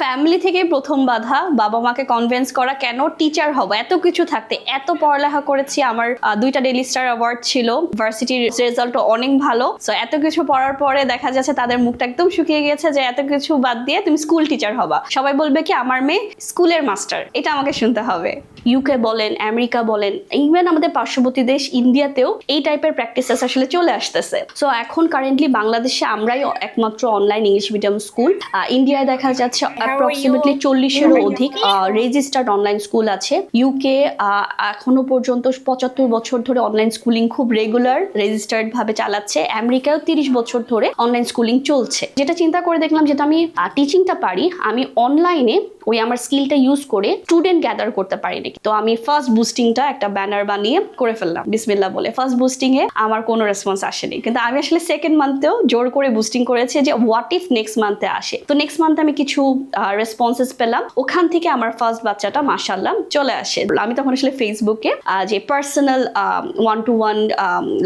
Family থেকে প্রথম বাধা, বাবা মাকে কনভিন্স করা, কেন টিচার হব? এত কিছু থাকতে, এত পড়ালেখা করেছি, আমার দুইটা ডেলি স্টার অ্যাওয়ার্ড ছিল। ভার্সিটির রেজাল্ট অনেক ভালো। সো এত কিছু পড়ার পরে দেখা যাচ্ছে তাদের মুখটা একদম শুকিয়ে গেছে যে, এত কিছু বাদ দিয়ে তুমি স্কুল টিচার হবা। সবাই বলবে কি, আমার মেয়ে স্কুলের মাস্টার এটা আমাকে শুনতে হবে। ইউকে বলেন আমেরিকা বলেন ইভেন আমাদের পার্শ্ববর্তী দেশ ইন্ডিয়াতেও এই টাইপের প্র্যাকটিসেস আসলে চলে আসতেছে। সো এখন কারেন্টলি বাংলাদেশে আমরাই একমাত্র অনলাইন ইংলিশ মিডিয়াম স্কুল ইন্ডিয়ায় দেখা যাচ্ছে অ্যাপ্রক্সিমেটলি চল্লিশেরও অধিক রেজিস্টার্ড অনলাইন স্কুল আছে। ইউকে এখনও পর্যন্ত পঁচাত্তর বছর ধরে অনলাইন স্কুলিং খুব রেগুলার রেজিস্টার্ড ভাবে চালাচ্ছে। আমেরিকায় তিরিশ বছর ধরে অনলাইন স্কুলিং চলছে। যেটা চিন্তা করে দেখলাম যেটা আমি টিচিংটা পারি আমি অনলাইনে ওই আমার স্কিলটা ইউজ করে স্টুডেন্ট গ্যাদার করতে পারি নাকি তো আমি ফার্স্ট বুস্টিংটা একটা ব্যানার বানিয়ে করে ফেললাম। বিসমিল্লা বলে। ফার্স্ট বুস্টিং এ আমার কোনো রেসপন্স আসেনি। কিন্তু আমি আসলে সেকেন্ড মান্থেও জোর করে বুস্টিং করেছি যে হোয়াট ইফ নেক্সট মান্থে আসে। তো নেক্সট মান্থে আমি কিছু রেসপন্সেস পেলাম। ওখান থেকে আমার ফার্স্ট বাচ্চাটা মাসাল্লাহ চলে আসে। আমি তখন আসলে ফেসবুকে যে personal one to one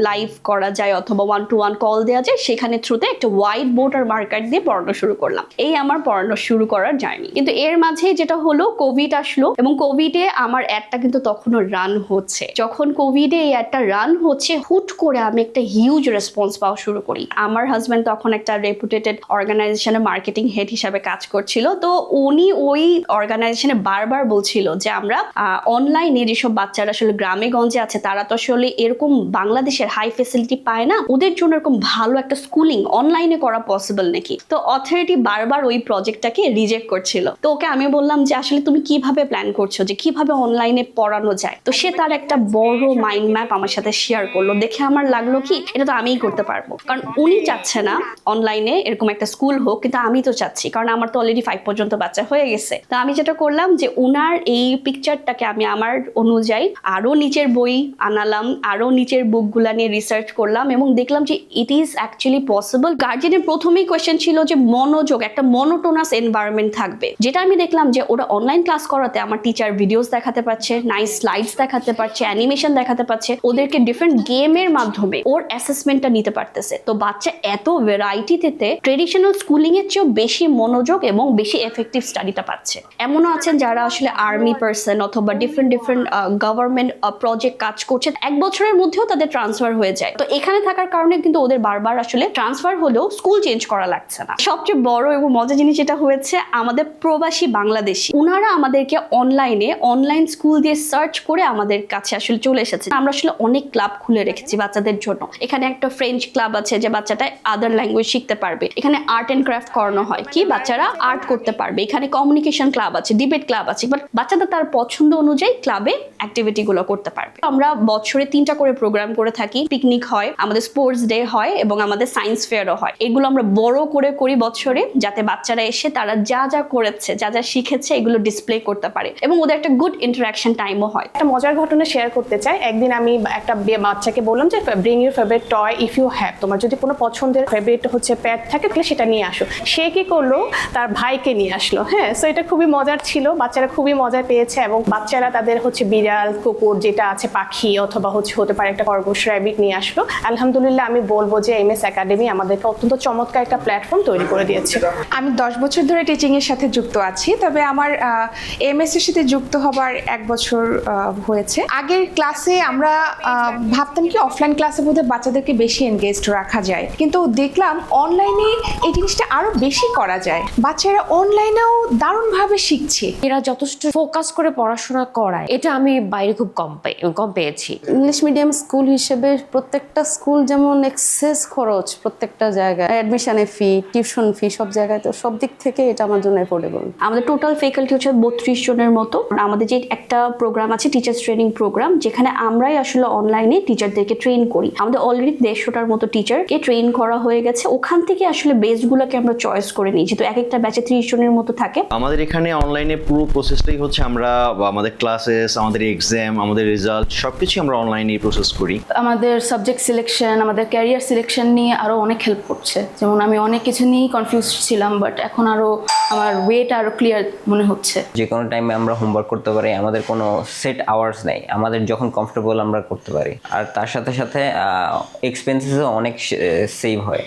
live করা যায় অথবা ওয়ান টু ওয়ান কল দেওয়া যায়, সেখানে থ্রুতে একটা হোয়াইট বোর্ড আর মার্কার দিয়ে পড়ানো শুরু করলাম। এই আমার পড়ানো শুরু করার জার্নি কিন্তু এর মাঝে যেটা হলো কোভিড আসলো এবং কোভিডে আমার অ্যাডটা কিন্তু তখনও রান হচ্ছে। যখন কোভিডে এই অ্যাডটা রান হচ্ছে, হুট করে আমি একটা হিউজ রেসপন্স পাওয়া শুরু করি। আমার হাজব্যান্ড তখন একটা রেপুটেটেড অর্গানাইজেশনে মার্কেটিং হেড হিসাবে কাজ করছিল। তো উনি ওই অর্গানাইজেশনে বারবার বলছিল যে, আমরা অনলাইনে যেসব বাচ্চারা আসলে গ্রামে গঞ্জে আছে, তারা তো আসলে এরকম বাংলাদেশের হাই ফেসিলিটি পায় না। ওদের জন্য এরকম ভালো একটা স্কুলিং অনলাইনে করা পসিবল নাকি? তো অথরিটি বারবার ওই প্রজেক্টটাকে রিজেক্ট করছিল। তো ওকে আমি বললাম যে আসলে তুমি কীভাবে প্ল্যান করছ, যে কীভাবে অনলাইনে পড়ানো যায়? তো সে তার একটা বড় মাইন্ড ম্যাপ আমার সাথে শেয়ার করল। দেখে আমার লাগল কি, এটা তো আমিই করতে পারব। কারণ উনি চাচ্ছে না অনলাইনে এরকম একটা স্কুল হোক, কিন্তু আমি তো চাচ্ছি। কারণ আমার তো অলরেডি ফাইভ পর্যন্ত বাচ্চা হয়ে গেছে। তো আমি যেটা করলাম যে উনার এই পিকচারটাকে আমি আমার অনুযায়ী আরও নিচের বই আনালাম, আরও নিচের বুকগুলা নিয়ে রিসার্চ করলাম এবং দেখলাম যে ইট ইজ অ্যাকচুয়ালি পসিবল গার্জেনের প্রথমেই কোয়েশ্চেন ছিল যে মনোযোগ, একটা মনোটোনাস এনভায়রনমেন্ট থাকবে। যেটা আমি দেখলাম যে ওরা অনলাইন ক্লাস করাতে আমার টিচার ভিডিওস দেখাতে পারছে নাইস স্লাইডস দেখাতে পারছে অ্যানিমেশন দেখাতে পারছে। ওদেরকে ডিফারেন্ট গেমের মাধ্যমে ওর অ্যাসেসমেন্টটা নিতে পারতেছে। তো বাচ্চা এত ভ্যারাইটিতে ট্রেডিশনাল স্কুলিং এর চেয়েও বেশি মনোযোগ এবং বেশি এফেক্টিভ স্টাডিটা পাচ্ছে। এমনও আছেন যারা আসলে আর্মি পার্সন অথবা ডিফারেন্ট ডিফারেন্ট গভর্নমেন্ট প্রজেক্ট কাজ করছে। এক বছরের মধ্যেও তাদের ট্রান্সফার হয়ে যায়। তো এখানে থাকার কারণে কিন্তু ওদের বারবার আসলে ট্রান্সফার হলেও স্কুল চেঞ্জ করা লাগছে না। সবচেয়ে বড় এবং মজা জিনিস যেটা হয়েছে, আমাদের প্রবাসী বাংলাদেশি। ওনারা আমাদেরকে অনলাইনে অনলাইন স্কুল দিয়ে সার্চ করে আমাদের কাছে আসলে চলে এসেছে। আমরা আসলে অনেক ক্লাব খুলে রেখেছি বাচ্চাদের জন্য। এখানে একটা ফ্রেঞ্চ ক্লাব আছে যে বাচ্চাটা আদার ল্যাঙ্গুয়েজ শিখতে পারবে। এখানে আর্ট অ্যান্ড ক্রাফট করানো হয় কি? বাচ্চারা আর্ট করতে পারবে। এখানে কমিউনিকেশন ক্লাব আছে ডিবেট ক্লাব আছে। বাট বাচ্চাদের তার পছন্দ অনুযায়ী ক্লাবে অ্যাক্টিভিটি গুলো করতে পারবে। আমরা বছরে তিনটা করে প্রোগ্রাম করে থাকি। পিকনিক হয়, আমাদের স্পোর্টস ডে হয় এবং আমাদের সায়েন্স ফেয়ারও হয়। এগুলো আমরা বড় করে করি বছরে যাতে বাচ্চারা এসে তারা যা যা করেছে, যা যা শিখেছে এগুলো ডিসপ্লে করতে পারে এবং ওদের একটা গুড ইন্টারাকশন টাইমও হয়। একটা মজার ঘটনা শেয়ার করতে চাই। একদিন আমি একটা বাচ্চাকে বললাম যে bring your favourite toy if you have তোমার যদি কোনো পছন্দের ফেভারিট হচ্ছে প্যাট থাকে তাহলে সেটা নিয়ে আসো। সে কি করল? তার ভাইকে নিয়ে আসলো। হ্যাঁ সো এটা খুবই মজার ছিল। বাচ্চারা খুবই মজা পেয়েছে এবং বাচ্চারা তাদের হচ্ছে বিড়াল কুকুর যেটা আছে পাখি অথবা হচ্ছে হতে পারে একটা খরগোশ র্যাবিট নিয়ে আসলো। আলহামদুলিল্লাহ আমি বলব যে এম এস একাডেমি আমাদেরকে অত্যন্ত চমৎকার একটা প্ল্যাটফর্ম তৈরি করে দিয়েছে। আমি দশ বছর ধরে টিচিং এর সাথে যুক্ত আছি। তবে আমার এমএস এর সাথে যুক্ত হবার এক বছর হয়েছে। আগের ক্লাসে আমরা ভাবতাম কি অফলাইন ক্লাসে বোধহয় বাচ্চাদেরকে বেশি এনগেজড রাখা যায়। কিন্তু দেখলাম অনলাইনে এই জিনিসটা আরও বেশি করা যায়। বাচ্চারা অনলাইনেও দারুণভাবে শিখছে। এরা যথেষ্ট ফোকাস করে পড়াশোনা করায়। এটা আমি বাইরে খুব কম কম পেয়েছি। ইংলিশ মিডিয়াম স্কুল হিসেবে প্রত্যেকটা স্কুল যেমন এক্সেস খরচ প্রত্যেকটা জায়গায়। অ্যাডমিশনের ফি টিউশন ফি সব জায়গায় তো সব দিক থেকে এটা আমার জন্য অ্যাফোর্ডেবল আমাদের টোটাল ফ্যাকাল্টি হচ্ছে বত্রিশ জনের মতো। আমাদের যে একটা প্রোগ্রাম আছে টিচার্স ট্রেনিং প্রোগ্রাম যেখানে আমরাই আসলে অনলাইনে টিচারদেরকে ট্রেন করি। আমাদের অলরেডি দেড়শোটার মতো টিচারকে ট্রেন করা হয়ে গেছে। ওখান থেকে আসলে বেসগুলোকে আমরা চয়েস করে নিই। যেহেতু এক একটা ব্যাচে ত্রিশ জনের মতো থাকে। আমাদের এখানে অনলাইনে পুরো প্রসেসটাই হচ্ছে আমরা বা আমাদের ক্লাসেস আমাদের এক্সাম আমাদের রেজাল্ট সবকিছু আমরা অনলাইনে প্রসেস করি। আমাদের সাবজেক্ট সিলেকশন আমাদের ক্যারিয়ার সিলেকশন নিয়ে আরও অনেক হেল্প করছে। যেমন আমি অনেক কিছু নিয়েই কনফিউজ ছিলাম বাট এখন আরও আমার ওয়েট আরও ক্লিয়ার মনে হচ্ছে। যে কোনো টাইমে আমরা হোমওয়ার্ক করতে পারি, আমাদের কোনো সেট আওয়ার্স নেই, আমাদের যখন কমফোর্টেবল আমরা করতে পারি। আর তার সাথে সাথে এক্সপেন্সেসও অনেক সেভ হয়।